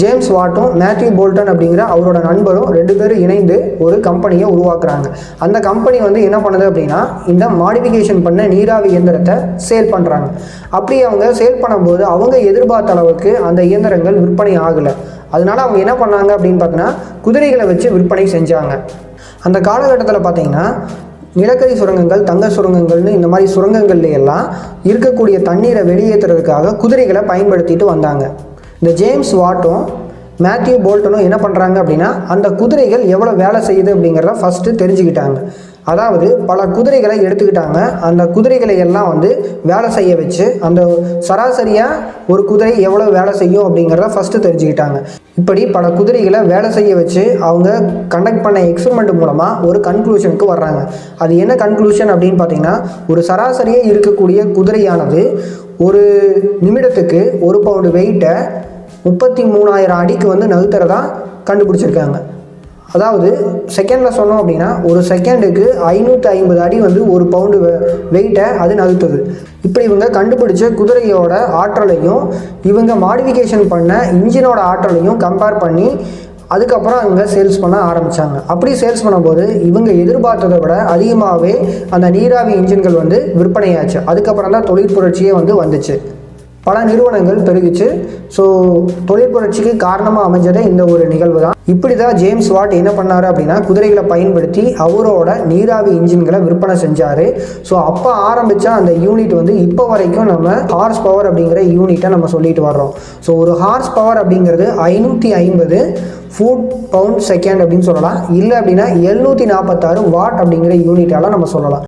James வாட்டும் Matthew Bolton அப்படிங்கிற அவரோட நண்பரும் ரெண்டு பேரும் இணைந்து ஒரு கம்பெனியை உருவாக்குறாங்க. அந்த கம்பெனி வந்து என்ன பண்ணுது அப்படின்னா இந்த மாடிஃபிகேஷன் பண்ண நீராவி இயந்திரத்தை சேல் பண்ணுறாங்க அப்படி அவங்க சேல் பண்ணும்போது அவங்க எதிர்பார்த்த அளவுக்கு அந்த இயந்திரங்கள் விற்பனை ஆகலை. அதனால அவங்க என்ன பண்ணாங்க அப்படின்னு பார்த்தீங்கன்னா குதிரைகளை வச்சு விற்பனை செஞ்சாங்க. அந்த காலகட்டத்தில் பார்த்தீங்கன்னா நிலக்கரி சுரங்கங்கள் தங்க சுரங்கங்கள்னு இந்த மாதிரி சுரங்கங்கள்ல எல்லாம் இருக்கக்கூடிய தண்ணீரை வெளியேற்றுறதுக்காக குதிரைகளை பயன்படுத்திட்டு வந்தாங்க. இந்த ஜேம்ஸ் வாட்டும் மேத்யூ போல்டனும் என்ன பண்ணுறாங்க அப்படின்னா அந்த குதிரைகள் எவ்வளோ வேலை செய்யுது அப்படிங்கிறத ஃபஸ்ட்டு தெரிஞ்சுக்கிட்டாங்க. அதாவது பல குதிரைகளை எடுத்துக்கிட்டாங்க. அந்த குதிரைகளை எல்லாம் வந்து வேலை செய்ய வச்சு அந்த சராசரியாக ஒரு குதிரை எவ்வளோ வேலை செய்யும் அப்படிங்கிறத ஃபஸ்ட்டு தெரிஞ்சுக்கிட்டாங்க. இப்படி பல குதிரைகளை வேலை செய்ய வச்சு அவங்க கண்டக்ட் பண்ண எக்ஸ்பெரிமெண்ட் மூலமாக ஒரு கன்க்ளூஷனுக்கு வர்றாங்க. அது என்ன கன்க்ளூஷன் அப்படின்னு பார்த்தீங்கன்னா ஒரு சராசரியாக இருக்கக்கூடிய குதிரையானது ஒரு நிமிடத்துக்கு ஒரு பவுண்டு வெயிட்டை முப்பத்தி மூணாயிரம் அடிக்கு வந்து நகர்த்துறதா கண்டுபிடிச்சிருக்காங்க. அதாவது செகண்டில் சொன்னோம் அப்படின்னா ஒரு செகண்டுக்கு ஐநூற்றி ஐம்பது அடி வந்து ஒரு பவுண்டு வெயிட்டை அது நகர்த்துது இப்படி இவங்க கண்டுபிடிச்ச குதிரையோட ஆற்றலையும் இவங்க மாடிஃபிகேஷன் பண்ண இன்ஜினோட ஆற்றலையும் கம்பேர் பண்ணி அதுக்கப்புறம் அவங்க சேல்ஸ் பண்ண ஆரம்பித்தாங்க அப்படி சேல்ஸ் பண்ணும்போது இவங்க எதிர்பார்த்ததை விட அதிகமாகவே அந்த நீராவி இன்ஜின்கள் வந்து விற்பனையாச்சு. அதுக்கப்புறம் தான் தொழிற்புரட்சியே வந்து வந்துச்சு. பல நிறுவனங்கள் பெருகிச்சு. ஸோ தொழில் புரட்சிக்கு காரணமாக அமைஞ்சதே இந்த ஒரு நிகழ்வு தான் இப்படி தான் ஜேம்ஸ் வாட் என்ன பண்ணார் அப்படின்னா குதிரைகளை பயன்படுத்தி அவரோட நீராவி இன்ஜின்களை விற்பனை செஞ்சார். ஸோ அப்போ ஆரம்பித்த அந்த யூனிட் வந்து இப்போ வரைக்கும் நம்ம ஹார்ஸ் பவர் அப்படிங்கிற யூனிட்டை நம்ம சொல்லிட்டு வர்றோம். ஸோ ஒரு ஹார்ஸ் பவர் அப்படிங்கிறது ஐநூற்றி ஐம்பது ஃபுட் பவுண்ட் செகண்ட் அப்படின்னு சொல்லலாம். இல்லை அப்படின்னா எழுநூற்றி நாற்பத்தாறு வாட் அப்படிங்கிற யூனிட்டால் நம்ம சொல்லலாம்.